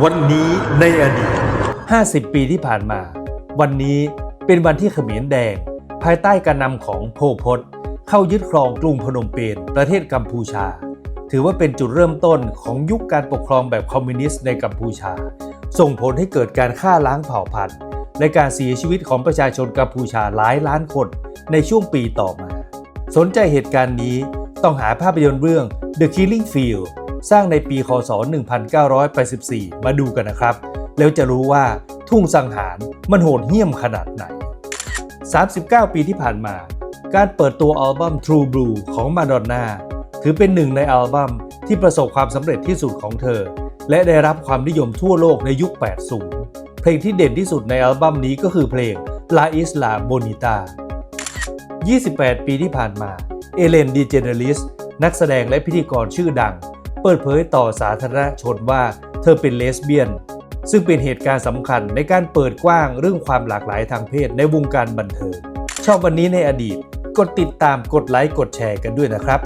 วันนี้ในอดีต 50 ปีที่ผ่านมา วันนี้เป็นวันที่เขมรแดง ภายใต้การนำของโพพศเข้ายึดครองกรุงพนมเปญประเทศกัมพูชา ถือว่าเป็นจุดเริ่มต้นของยุคการปกครองแบบคอมมิวนิสต์ในกัมพูชา ส่งผลให้เกิดการฆ่าล้างเผ่าพันธุ์ และการเสียชีวิตของประชาชนกัมพูชาหลายล้านคนในช่วงปีต่อมา สนใจเหตุการณ์นี้ต้องหาภาพยนตร์เรื่อง The Killing Field สร้างในปีคศ 1984 มาดูกันนะครับ แล้วจะรู้ว่าทุ่งสังหารมันโหดเหี้ยมขนาดไหน 39 ปีที่ผ่านมา การเปิดตัวอัลบั้ม True Blue ของมาดอนนาถือเป็นหนึ่งในอัลบั้มที่ประสบความสำเร็จที่สุดของเธอ และได้รับความนิยมทั่วโลกในยุค 80 เพลงที่เด่นที่สุดในอัลบั้มนี้ก็คือเพลง La Isla Bonita 28 ปีที่ผ่านมา เอเลนดีเจเนลิส นักแสดงและพิธีกรชื่อดัง เปิดเผยต่อสาธารณชนว่าเธอเป็นเลสเบี้ยน ซึ่งเป็นเหตุการณ์สำคัญในการเปิดกว้างเรื่องความหลากหลายทางเพศในวงการบันเทิงชอบวันนี้ในอดีต กดติดตามกดไลค์กดแชร์กันด้วยนะครับ